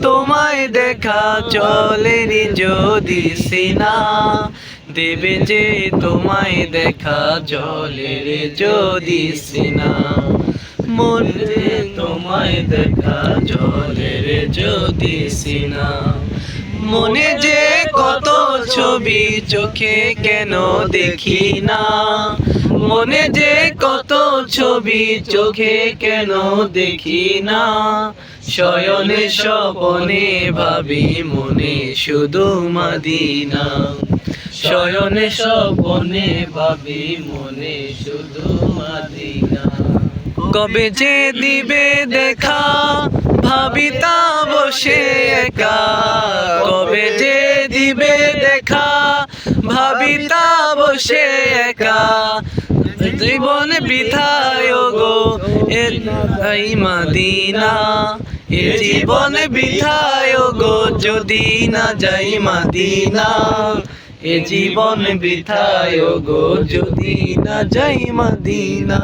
তোমায় দেখা চলেনি যদি সিনা। দেবে যে তোমায় দেখা জলের যদি সিনা। মনে তোমায় দেখা জলের যদি সিনা। মনে যে কত ছবি চোখে কেন দেখি না। মনে যে কত ছবি চোখে কেন দেখি না? শয়নে স্বপনে ভাবি মনে শুধু মাদিনা। শয়নে স্বপনে ভাবি মনে শুধু মাদিনা। কবে যে দিবে দেখা ভাবি তা বসে একা। কবে যে দিবে দেখা ভাবি তা বসে একা। জীবন বৃথায় গো এই মাদিনা। এ জীবন বৃথায় গো, যদি না যাই মাদিনা। এ জীবন বৃথায় গো, যদি না যাই মাদিনা।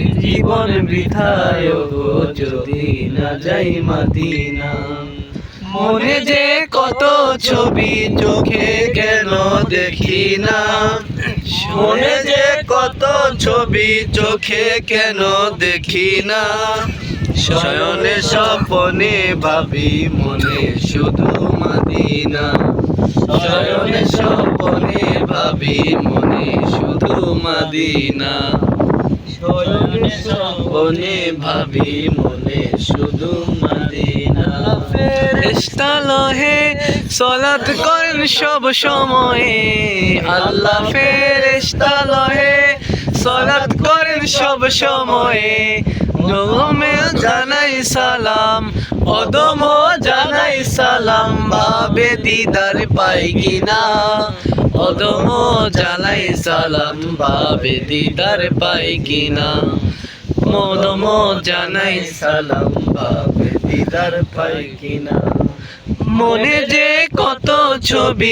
এ জীবন বৃথায় গো, যদি না যাই মাদিনা। মনে যে কত ছবি চোখে কেন দেখি না? মনে যে কত ছবি চোখে কেন দেখি না? শয়নে স্বপনে ভাবি মনে শুধু মাদিনা। শয়নে স্বপনে ভাবি মনে শুধু মাদিনা। স্বপনে ভাবি মনে শুধু মাদিনা। ফেরেশতা লহে সলাত করেন সব সময়ে। আল্লাহ ফেরেশতা লহে সলাত করেন সব সময়ে। নমে জানাই সালাম অদম জানাই সালাম, বাবে দিদার পাই কিনা। অদম জানাই সালাম, বাবে দিদার পাই কিনা? মদম জানাই সালাম, বাবে দিদার পাই কিনা? মনে যে কত ছবি